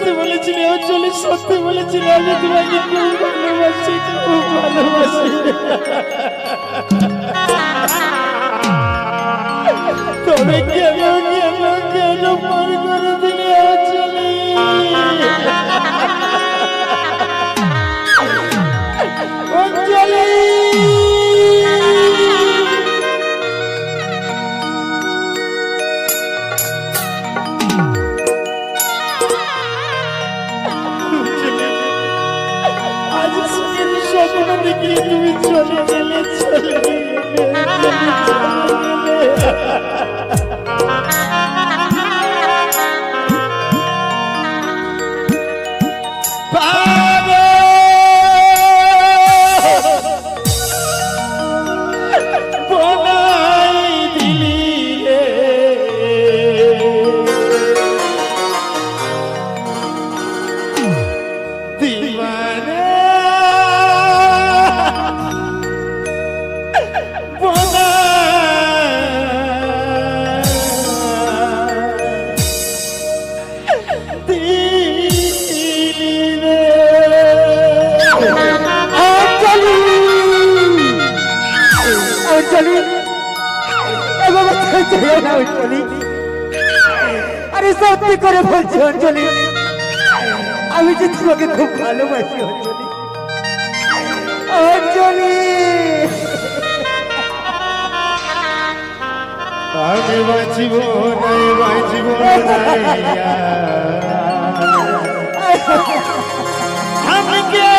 সত্যি বলেছিলে অঞ্জলি সত্যি বলেছিলে আমি তোমাকে খুব ভালোবাসি খুব ভালোবাসি। উজ্জ্বলি আরে সত্যি করে বলছি অঞ্জলি। আমি যে তোমাকে খুব ভালোবাসি অঞ্জলি। আমি বাঁচিব নাই বাঁচিব আমি কে?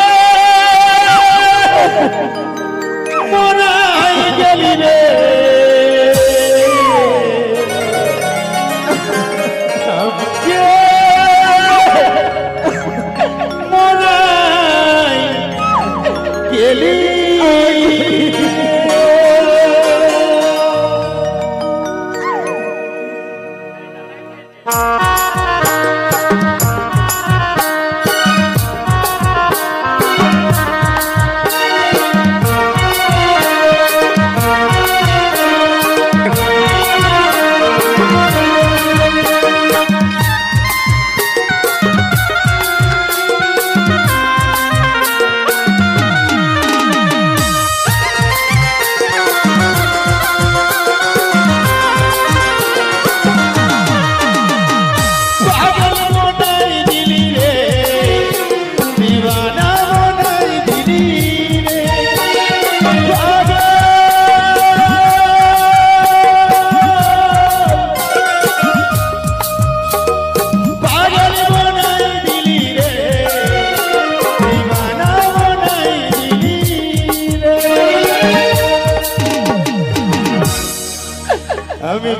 Oh.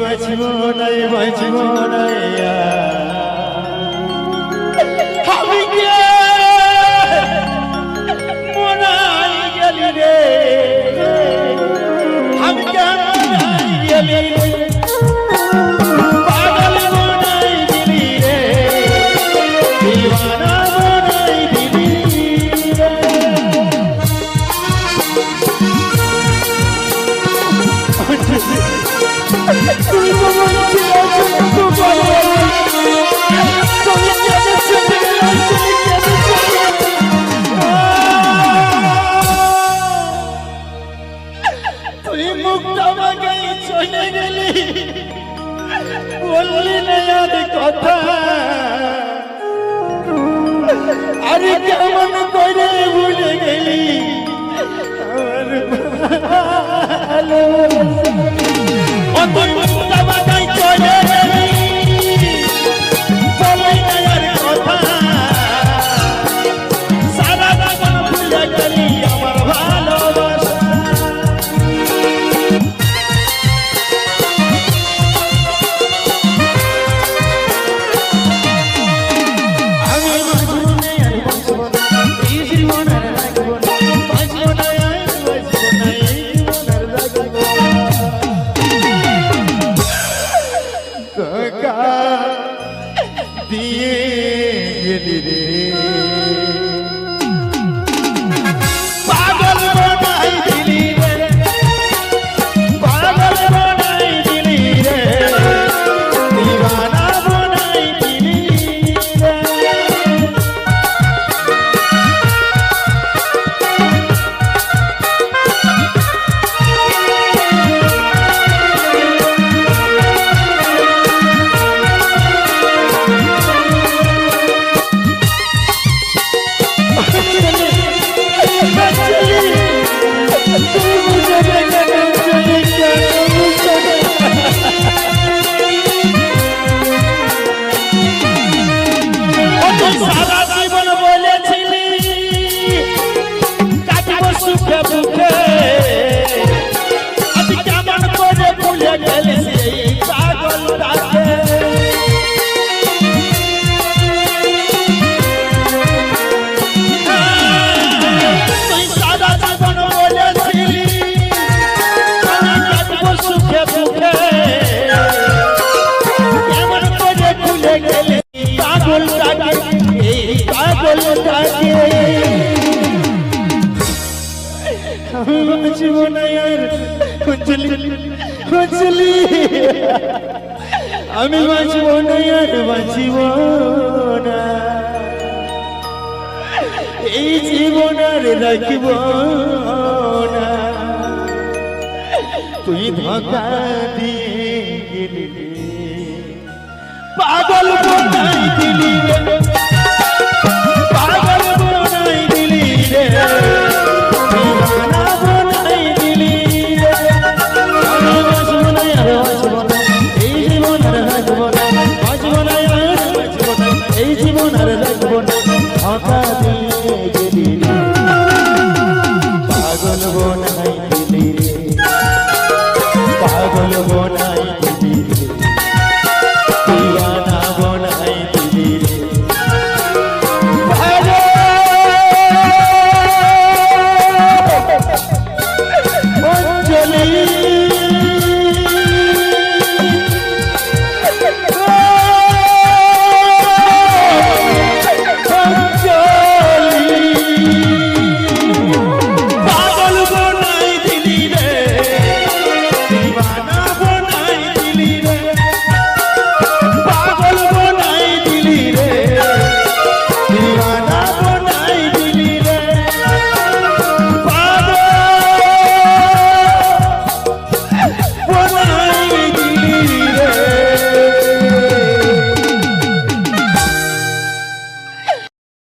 বাঁচব নাই বাঁচব নাই আর। আরে কেমন করে ভুলে গেলি? আমার ভালো সুখে বুকে। আজ কেমন করে ভুলে গেলি সেই পাগলটাকে তুই সারা জীবন বলেছিলি আমি সুখে বুকে। কেমন করে ভুলে গেলে পাগলটাকে এই পাগলটাকে আমি আমি বাঁচব না, আর বাঁচিব না। এই জীবন আর রাখিব না। তুই ধোকা দিয়ে গেলি পাগল দিলি